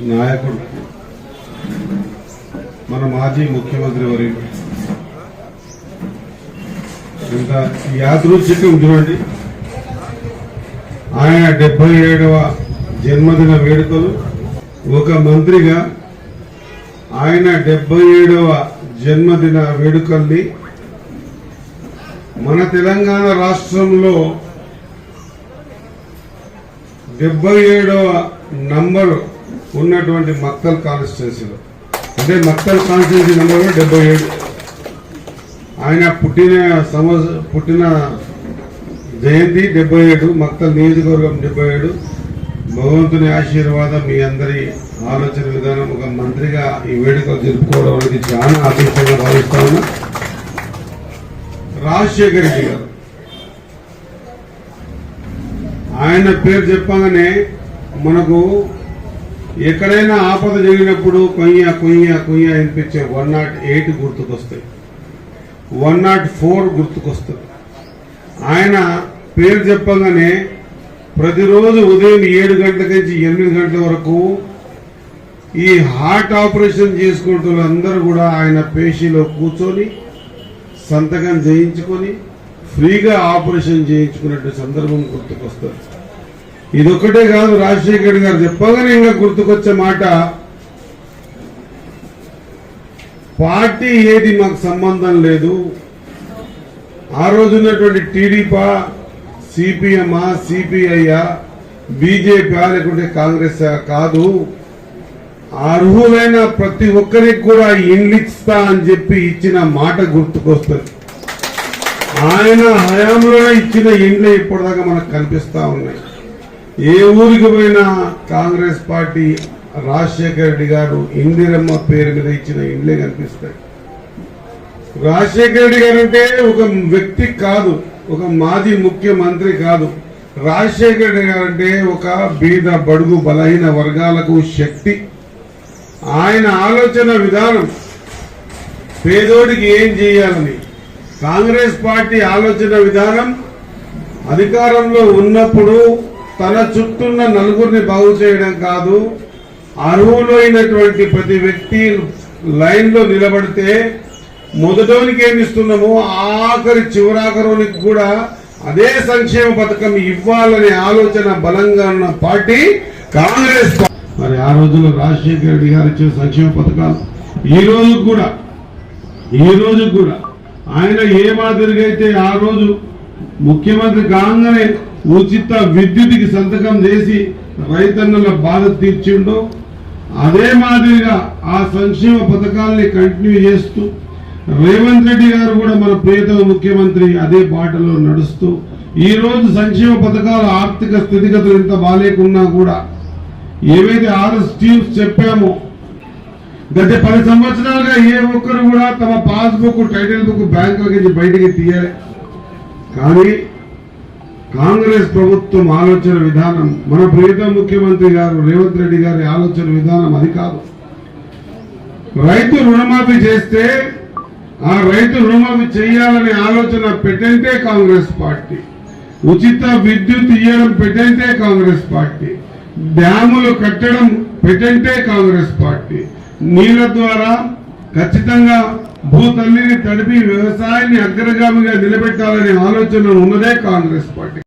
నాయకుడు. మన మాజీ ముఖ్యమంత్రి వారి ఇంత యాదృచ్ఛికం చూడండి. ఆయన డెబ్బై ఏడవ జన్మదిన వేడుకలు. ఒక మంత్రిగా ఆయన డెబ్బై ఏడవ జన్మదిన వేడుకల్ని మన తెలంగాణ రాష్ట్రంలో డెబ్బై ఏడవ నంబరు ఉన్నటువంటి మక్తల్ కాన్స్టిట్యున్సీలో. అంటే మక్తల్ కాన్స్టిట్యున్సీ నెంబర్ డెబ్బై ఏడు. ఆయన పుట్టిన సంవత్స పుట్టిన జయంతి డెబ్బై ఏడు మక్తల్ నియోజకవర్గం డెబ్బై ఏడు. భగవంతుని ఆశీర్వాదం మీ అందరి ఆలోచన విధానం ఒక మంత్రిగా ఈ వేడుకలు జరుపుకోవడం అనేది చాలా అదృష్టంగా భావిస్తా ఉన్నా. రాజశేఖర్ రెడ్డి గారు. ఆయన పేరు చెప్పగానే మనకు ఎక్కడైనా ఆపద జరిగినప్పుడు కొయ్య కొయ్య కొయ్య అనిపించే వన్ నాట్ ఎయిట్ గుర్తుకొస్తాయి. వన్ నాట్ ఫోర్ గుర్తుకొస్తుంది ఆయన పేరు చెప్పగానే ప్రతిరోజు ఉదయం ఏడు గంటల నుంచి ఎనిమిది గంటల వరకు ఈ హార్ట్ ఆపరేషన్ చేసుకుంటున్న అందరూ కూడా ఆయన పేషీలో కూర్చొని సంతకం చేయించుకొని ఫ్రీగా ఆపరేషన్ చేయించుకున్నట్టు సందర్భం గుర్తుకొస్తుంది. ఇదొక్కటే కాదు రాజశేఖర్ గారు చెప్పగానే ఇంకా గుర్తుకొచ్చే మాట. పార్టీ ఏది మాకు సంబంధం లేదు. ఆ రోజు ఉన్నటువంటి టీడీపా సిపిఎమ్మా సిపిఐయా బీజేపీ లేకుంటే కాంగ్రెస్ కాదు. అర్హులైన ప్రతి ఒక్కరికి కూడా ఇండ్లిస్తా అని చెప్పి ఇచ్చిన మాట గుర్తుకొస్తుంది. ఆయన హయాంలోనే ఇచ్చిన ఇండ్లే ఇప్పటిదాకా మనకు కనిపిస్తా ఉన్నాయి. ఏ ఊరికి పోయినా కాంగ్రెస్ పార్టీ రాజశేఖర రెడ్డి గారు ఇందిరమ్మ పేరు మీద ఇచ్చిన ఇండ్లే కనిపిస్తాయి. రాజశేఖర రెడ్డి గారు అంటే ఒక వ్యక్తి కాదు ఒక మాజీ ముఖ్యమంత్రి కాదు. రాజశేఖర రెడ్డి గారు అంటే ఒక బీద బడుగు బలహీన వర్గాలకు శక్తి. ఆయన ఆలోచన విధానం పేదోడికి ఏం చేయాలని. కాంగ్రెస్ పార్టీ ఆలోచన విధానం అధికారంలో ఉన్నప్పుడు తన చుట్టూన్న నలుగురిని బాగు చేయడం కాదు అర్హులైనటువంటి ప్రతి వ్యక్తి లైన్లో నిలబడితే మొదటోనికి ఏమి ఇస్తున్నామో ఆఖరి చివరాఖరునికి కూడా అదే సంక్షేమ పథకం ఇవ్వాలనే ఆలోచన బలంగా ఉన్న పార్టీ కాంగ్రెస్ మరి ఆ రోజుల్లో రాజశేఖర రెడ్డి గారు ఇచ్చిన సంక్షేమ పథకాలు ఈ రోజు కూడా ఈ రోజు కూడా ఆయన ఏ మాదిరిగా అయితే ఆ రోజు ముఖ్యమంత్రి కాగానే ఉచిత విద్యుత్కి సంతకం చేసి రైతన్నుల బాధ తీర్చిండో అదే మాదిరిగా ఆ సంక్షేమ పథకాల్ని కంటిన్యూ చేస్తూ రేవంత్ రెడ్డి గారు కూడా మన ప్రియతమ ముఖ్యమంత్రి అదే బాటలో నడుస్తూ ఈ రోజు సంక్షేమ పథకాల ఆర్థిక స్థితిగతులు ఎంత బాగాలేకున్నా కూడా ఏవైతే ఆరు స్కీమ్స్ చెప్పామో గత పది సంవత్సరాలుగా ఏ ఒక్కరు కూడా తమ పాస్బుక్ టైటిల్ బుక్ బ్యాంకుల నుంచి బయటికి తీయాలి. కానీ కాంగ్రెస్ ప్రభుత్వం ఆలోచన విధానం మన ప్రియతమ ముఖ్యమంత్రి గారు రేవంత్ రెడ్డి గారి ఆలోచన విధానం అది కాదు. రైతు రుణమాఫీ చేస్తే ఆ రైతు రుణమాఫీ చేయాలనే ఆలోచన పెట్టంటే కాంగ్రెస్ పార్టీ. ఉచిత విద్యుత్ ఇవ్వడం పెట్టంటే కాంగ్రెస్ పార్టీ. డ్యాములు కట్టడం పెట్టంటే కాంగ్రెస్ పార్టీ. నీళ్ళ ద్వారా ఖచ్చితంగా భూతల్లిని తడిపి వ్యవసాయాన్ని అగ్రగామిగా నిలబెట్టాలనే ఆలోచన ఉన్నదే కాంగ్రెస్ పార్టీ.